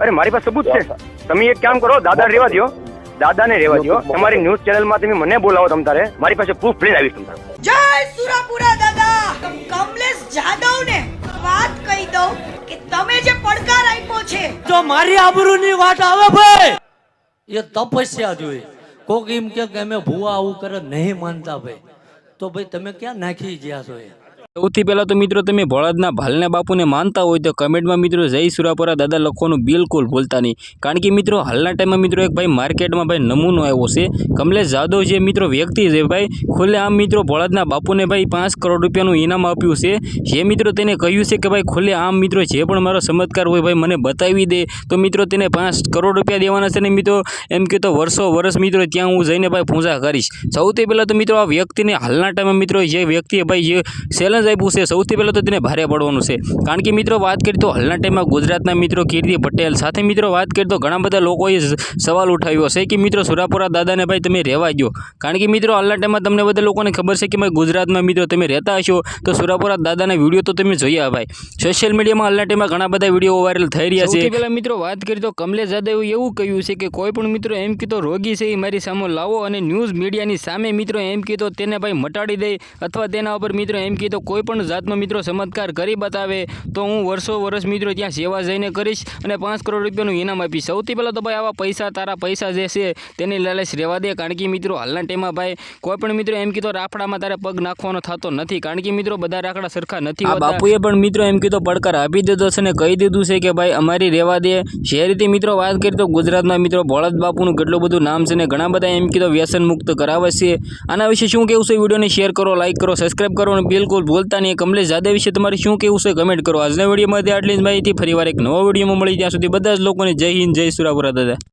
અરે મારી પાસે સબૂત છે. તમે એક કામ કરો દાદા રેવા દો દાદાને રેવા દો તમારી ન્યૂઝ ચેનલમાં તમે મને બોલાવો તમ તારે. મારી પાસે પ્રૂફ લઈને આવીશ તમ જય સુરાપુરા દાદા! કમલેશ જાદવ ને વાત કહી દઉં કે તમે જે પડકાર આપ્યો છે. જો મારી આબરૂની વાત આવે ભાઈ એ તપસ્યા જોઈએ કોક એમ કે કે અમે ભૂવા આવું કરે નહીં માનતા ભાઈ. તો ભાઈ તમે ક્યાં નાખી ગયા છો એ? સૌથી પહેલાં તો મિત્રો તમે ભોળાદના ભાલના બાપુને માનતા હોય તો કમેન્ટમાં મિત્રો જય સુરાપરા દાદા લખવાનું બિલકુલ ભૂલતા નહીં. કારણ કે મિત્રો હાલના ટાઈમમાં મિત્રો એક ભાઈ માર્કેટમાં ભાઈ નમૂનો આવ્યો છે. કમલેશ જાદવ જે મિત્રો વ્યક્તિ છે ભાઈ, ખુલ્લે આમ મિત્રો ભોળાદના બાપુને ભાઈ પાંચ કરોડ રૂપિયાનું ઇનામ આપ્યું છે. જે મિત્રો તેને કહ્યું છે કે ભાઈ, ખુલ્લે આમ મિત્રો જે પણ મારો ચમત્કાર હોય ભાઈ મને બતાવી દે. તો મિત્રો તેને પાંચ કરોડ રૂપિયા દેવાના છે ને મિત્રો, એમ કે તો વર્ષો વર્ષ મિત્રો ત્યાં હું જઈને ભાઈ પૂજા કરીશ. સૌથી પહેલાં તો મિત્રો આ વ્યક્તિને હાલના ટાઈમમાં મિત્રો જે વ્યક્તિએ ભાઈ, જે ચેલેન્જ આપ્યું સૌથી પહેલાં તો તેને ભારે પડવાનું છે. કારણ કે મિત્રો વાત કરીએ તો હાલના ટાઈમમાં ગુજરાતના મિત્રો કીર્તિ પટેલ સાથે મિત્રો વાત કરીએ તો ઘણા બધા લોકોએ સવાલ ઉઠાવ્યો છે કે મિત્રો સુરાપુરા દાદાને ભાઈ તમે રહેવા ગયો કારણ કે મિત્રો હાલના ટાઈમમાં તમને બધા લોકોને ખબર છે કે ભાઈ ગુજરાતમાં મિત્રો તમે રહેતા હશો તો સુરાપુરા દાદાના વીડિયો તો તમે જોયા ભાઈ. સોશિયલ મીડિયામાં હાલના ટાઈમમાં ઘણા બધા વીડિયો વાયરલ થઈ રહ્યા છે. પહેલાં મિત્રો વાત કરીએ તો કમલેશ જાદવે એવું કહ્યું છે કે કોઈ પણ મિત્રો એમ કીધો રોગી છે એ મારી સામે લાવો અને ન્યૂઝ મીડિયાની સામે મિત્રો એમ કીધો તેને ભાઈ મટાડી દે અથવા તેના ઉપર મિત્રો એમ કીધો કોઈ પણ જાતનો મિત્રો ચમત્કાર કરી બતાવે તો હું વર્ષો વર્ષ મિત્રો ત્યાં સેવા જઈને કરીશ અને પાંચ કરોડ રૂપિયાનું ઇનામ આપીશ. સૌથી પહેલાં તો ભાઈ આવા પૈસા તારા પૈસા જે છે તેની લાલચ રહેવા દે. કારણ કે મિત્રો હાલના ટાઈમમાં ભાઈ કોઈ પણ મિત્રો એમ કીધો રાફડામાં તારે પગ નાખવાનો થતો નથી. કારણ કે મિત્રો બધા રાખડા સરખા નથી બાપુએ પણ મિત્રો એમ કીધો પડકાર આપી દીધો છે અને કહી દીધું છે કે ભાઈ અમારી રહેવા દે. જે રીતે મિત્રો વાત કરી તો ગુજરાતના મિત્રો ભોળાદ બાપુનું કેટલું બધું નામ છે ને ઘણા બધા એમ કીધો વ્યસન મુક્ત કરાવે છે. આના વિશે શું કેવું છે વિડીયોને શેર કરો લાઇક કરો સબસ્ક્રાઈબ કરો અને બિલકુલ ભૂલતા નહીં. કમલેશ જાદવ વિશે તમારે શું કેવું છે? કમેન્ટ કરો. આજના વિડીયોમાં આટલી જ માહિતી. ફરીવાર એક નવા વિડીયોમાં મળી ત્યાં સુધી બધા જ લોકોને જય હિન્દ, જય સુરાપુરા, દાદા.